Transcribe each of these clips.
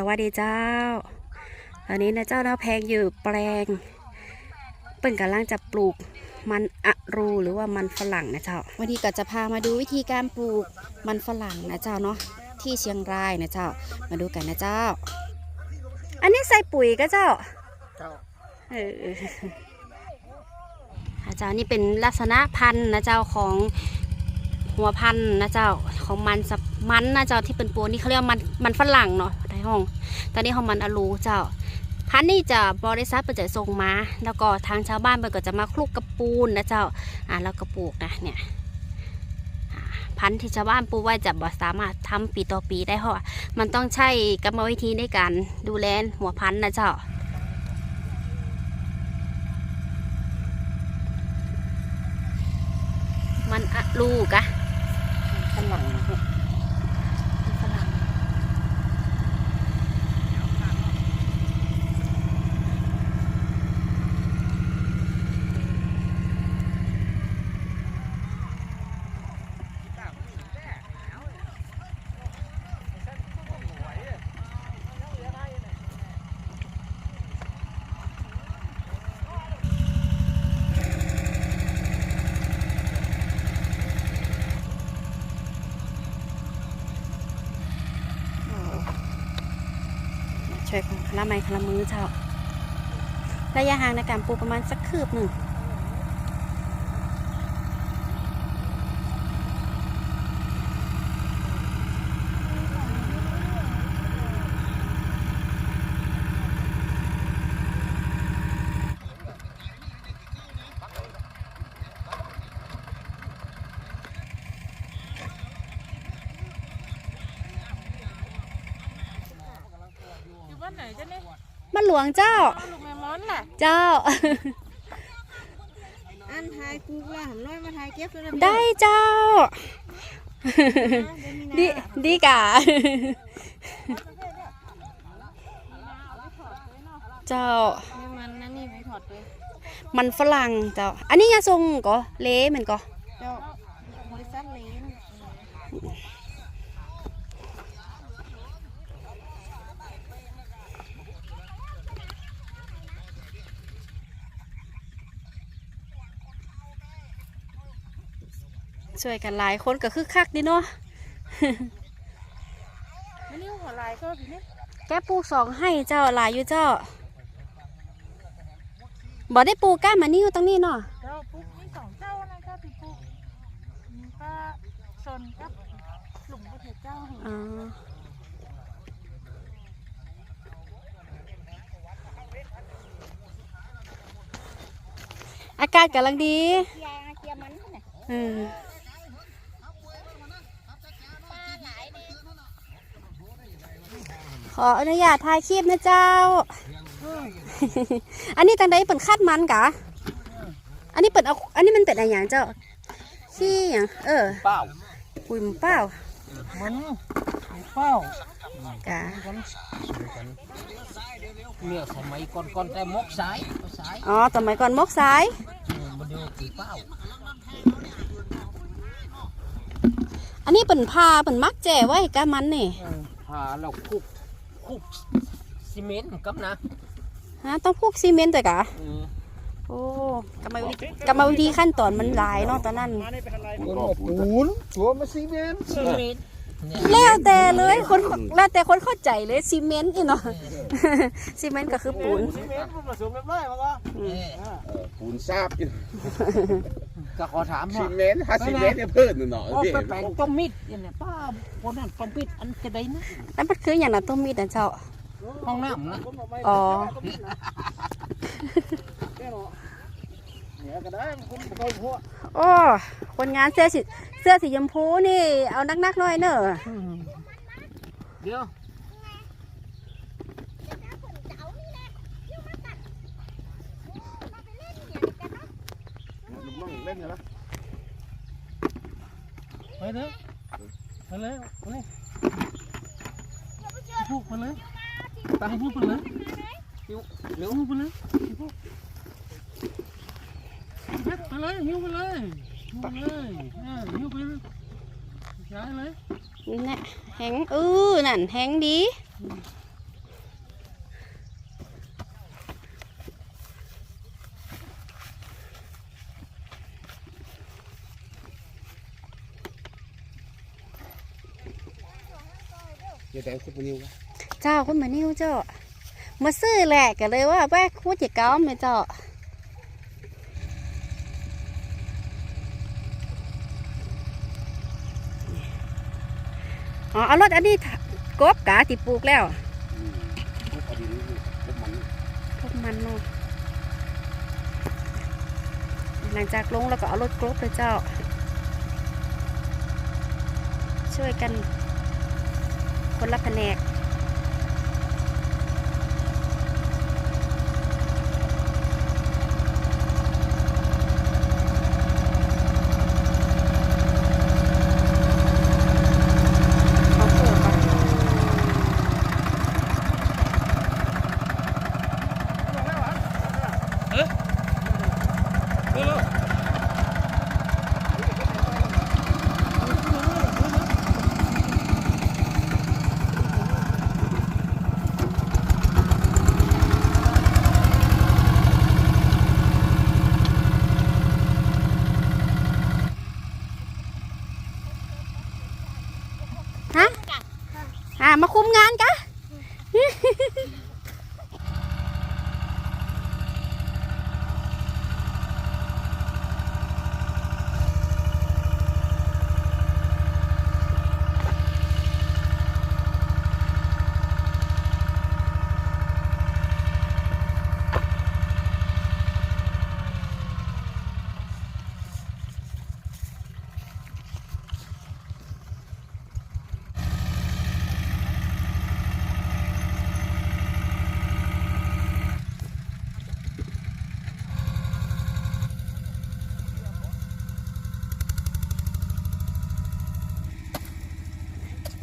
สวัสดีเจ้า ตอนนี้นะเจ้าเราแพงอยู่แปลง เปิ่นกำลังจะปลูกมันอะรูหรือว่ามันฝรั่งนะเจ้า วันนี้ก็จะพามาดูวิธีการปลูกมันฝรั่งนะเจ้าเนาะที่เชียงรายนะเจ้า มาดูกันนะเจ้า อันนี้ใส่ปุ๋ยก็เจ้าเจ้าเอออาจารย์นี่เป็นลักษณะพันธุ์นะเจ้าของหัวพันธุ์นะเจ้าของมันสับมันนะเจ้าที่เป็นปูนี่เขาเรียกว่ามันมันฝรั่งเนาะใน ห้อง ตอนนี้ของมันอลูเจ้า พันธุ์นี่จะบริษัทเปิดจะส่งมา แล้วก็ทางชาวบ้านเปิดก็จะมาคลุกกระปูนนะเจ้า อ่าแล้วก็ปลูกนะเนี่ยพันธุ์ที่ชาวบ้านปลูกไว้จะบ่สามารถทำปีต่อปีได้เพราะมันต้องใช้กรรมวิธีในการดูแลหัวพันธุ์นะเจ้ามันอะลูกอะ ช่วยคนคละไม้คละมือเจ้าระยะห่างในการปลูกประมาณสักคืบหนึ่ง ไหนจ้ะเนี่ยมันหลวงเจ้าบ้านลุงแมมอนแหละเจ้า อันทายปลูกละหำน้อยมาทายเก็บตัวนั้นได้เจ้า ดีดีกะเจ้าแมมันนั่นนี่ไปถอดไปมันฝรั่งเจ้า อันนี้ยาทรงก็เละเหมือนก็ เจ้าบริษัทเลน ช่วยกันหลายคนก็คือคักดีเนาะไม่นิ้วหัวลายก็พี่เนี่ยแกปลูกสองให้เจ้าหลายอยู่เจ้าบ่ได้ปลูกก้านมานี่อยู่ตรงนี้เนาะเจ้าปลูกมีสองเจ้านะเจ้าที่ปลูกมีป้าชนกับหลุมประเทศเจ้าอ๋ออากาศกำลังดียาเกียมั ออขออนุญาตถ่ายคลิปนะเจ้า อันนี้ตังใดเปิ่นคาดมันกะ อันนี้เปิ่นเอา อันนี้มันเป็นอะไรอย่างเจ้าขี้อย่างเออเป้าปุ๋ยหมูเป้ามันเป้ากะเนี่ยสมัยก่อนก่อนแต่มกสายเอาสายอ๋อสมัยก่อนมกสายเออมันเดียวกี่เป้าอันนี้เปิ่นพาเปิ่นมักแจ่ไว้กะมันนี่เออพาเราคุก คุกซีเมนต์กับนะฮะต้องพูกซีเมนต์แต่กะเออโอ้กรรมวิธีกรรมวิธีขั้นตอนมันหลายเนาะตอนนั้น มันก็ปูนตัวมาซีเมนต์ซีเมนต์เนี่ยแล้วแต่เลยคนแล้วแต่คนเข้าใจเลยซีเมนต์อีเนาะซีเมนต์ก็คือปูน ซีเมนต์ผสมกันได้มั้งก็เออปูนซาบอีก ก็ขอถามซีว่าเมนต์ถ้าซีเมนต์เนี่ยเพิ่นเนาะเอาเด็ไปแปลงต้มมิดเนี่ยป้าคนนั้นต้มมิดอันจะได้นะนั่นมันคืออย่างนั้นต้มมีดนะเจ้า ห้องน้ำนะอ๋อ เนี่ยก็ได้คุณเข้าหัวโอ้คนงานเสื้อสีเสื้อสีชมพูนี่เอานักๆหน่อยเนอะอืมเดี๋ยว ลูกน้องเล่นกันละไปเลยไปเลยไปเลยพูกไปเลยตามพูกไปเลยเร็วเร็วไปเลยพูกไปเลยหิ้วไปเลยหิ้วไปเลยเออหิ้วไปเลยย้ายเลยนี่แหละแหงเออนั่นแหงดี ดี๋ยวแต่คุณปนิววะเจ้าคุณมานิ้วเจ้ามาซื้อแหละก็เลยว่าแว่คูจิเก้าไหมเจ้าอ๋อเอารถอันนี้กบกาติปลูกแล้วอืมพวกอดีตนี่พวกมันพวกมันเนาะหลังจากลงแล้วก็เอารถกรบเลยเจ้า ช่วยกัน คนละแผนก เขาเปิดปะ เร็ว ฮะอ่ามาคุมงานกะ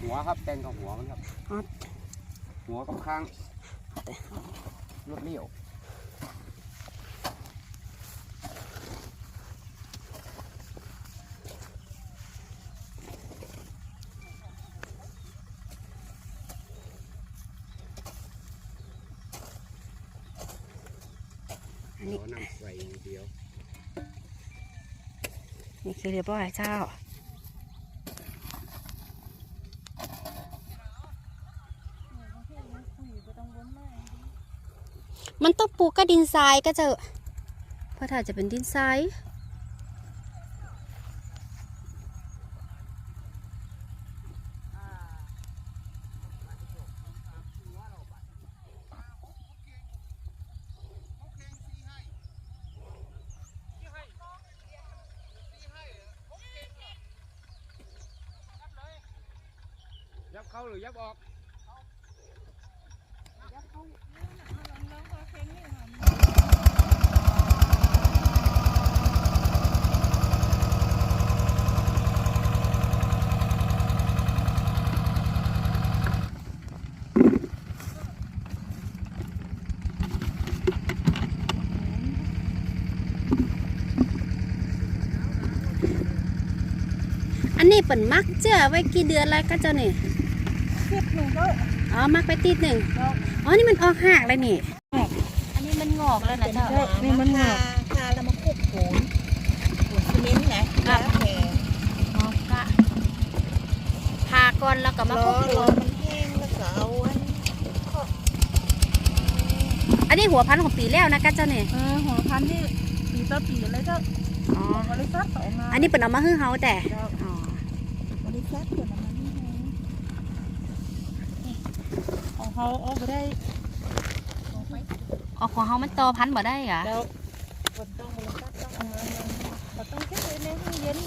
หั วครับแตงกับหัวมันครับอ๋อหัวกับข้างรถเลี้ยวอันนี้หัวนำใส่อย่างเดียวนี่คือเรียบร้อยเจ้า มันต้องปลูกกับดินทรายก็เจอเพราะถ้าจะเป็นดินทรายยับเข้าหรือยับออกยับเข้า อันนี้เปิ่นมักเจ้าไว้กี่เดือนแล้วก็เจ้านี่คลิปหนึ่งก็อ๋อ มักไปติดหนึ่งเราอ๋อ นี่มันออกหักเลยนี่อันนี้มัน งอกแล้วนะเจ้านี่มันหงอกทาแล้วมาคลุกปูนปูนซีเมนต์ไงแล้วแผ่อ๋อกะพาก่อนแล้วก็มาล้คลุอกล้อมันแห้งแล้วก็เอาอันอันนี้หัวพันธุ์ของปีแล้วนะก็เจ้านี่เออหัวพันธุ์ที่ปีต่อปีเลยเจ้าอ๋อบริษัทต่อมาอันนี้เป็นเอามาฮื้อเฮาแต่เจ้าอ๋อบริษัทเกิดมานี่ไงของเขาเอาไปได้ อ๋อของเฮามันโตพันธุ์บ่ได้เหรอเจ้าคนต้องบริษัทต้องเออเราต้องเก็บไว้ในห้องเย็น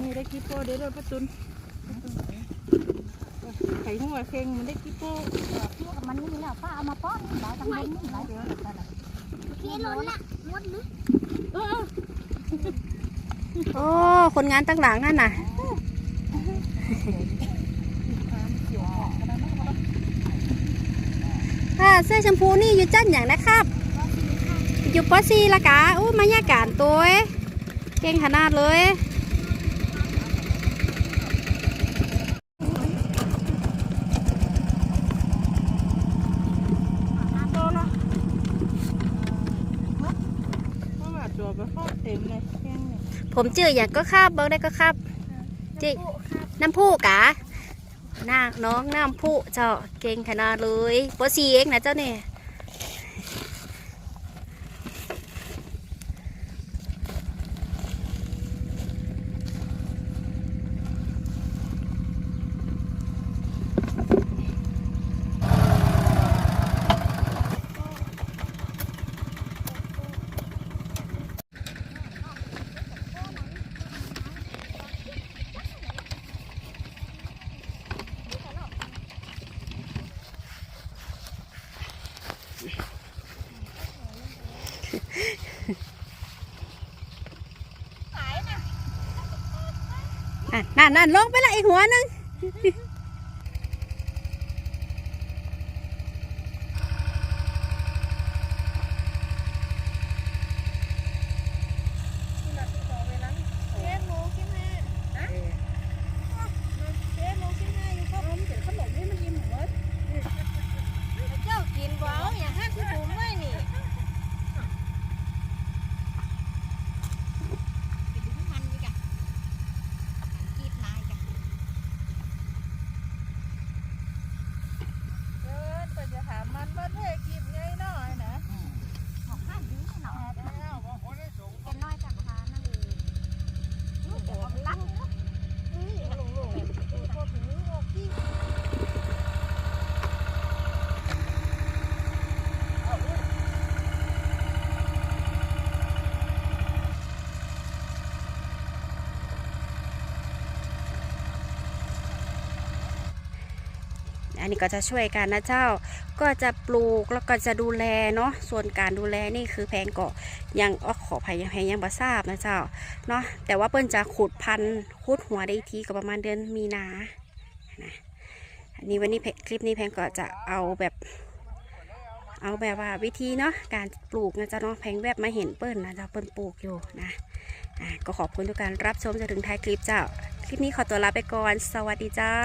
นี่ได้กี่โปเดี๋ยวเราประตุนไข่หัวเค็งมันได้กี่โปมันนี่แหละป้าเอามาป้อนหลายตำบลนี่หลายเดือนพี่ล้นละมดนึกโอ้ คนงานตั้งหลังนั่นน่ะ ค่ะ เสื้อชมพูนี่อยู่จันอย่างนะครับ อยู่ปอซีละกะอู้มายาการตัวเอ้ยเก่งขนาดเลยโตละเพราะว่าตัวไปฟอกเต็มเลยแข้งเนี่ยผมจื่ออย่างก็ครับเบิกได้ก็ครับจิน้ำผู้กะห น้าน้องน้ำผู้เจ้าเก่งขนาดเลยปสีเองนะเจ้าเนี่ย อะ นั่นนั่นลงไปละอีกหัวหนึง เจ๊หมูกินแม่ฮะเจ๊หมูกินแม่อยู่ก็ผมเดี๋ยวขนมนี่มันยิ้มเหมือนเจ้ากินบ่เอาอย่างห้าที่บุ๋มไว้นี่ เดินไปจะหามันบ้านเทกินไงน้อยนะ เป็นน้อยจากพานั่นเองลูกเดี๋ยวมันลัก นี่หลงหลงพวกนี้พวกที่ อันนี้ก็จะช่วยกันนะเจ้า ก็จะปลูกแล้วก็จะดูแลเนาะ ส่วนการดูแลนี่คือแพงก็ยังออขอภัยยังแพงยังบ่ทราบนะเจ้า เนาะ แต่ว่าเปิ้นจะขุดพันธุ์ขุดหัวได้ทีก็ประมาณเดือนมีนานะอันนี้วันนี้คลิปนี้แพงก็จะเอาแบบเอาแบบว่าวิธีเนาะการปลูกนะเจ้าเนาะแพงแบบมาเห็นเปิ้นนะเจ้าเปิ้นปลูกอยู่นะก็ขอบคุณทุกการรับชมจนถึงท้ายคลิปเจ้า คลิปนี้ขอตัวลาไปก่อน สวัสดีเจ้า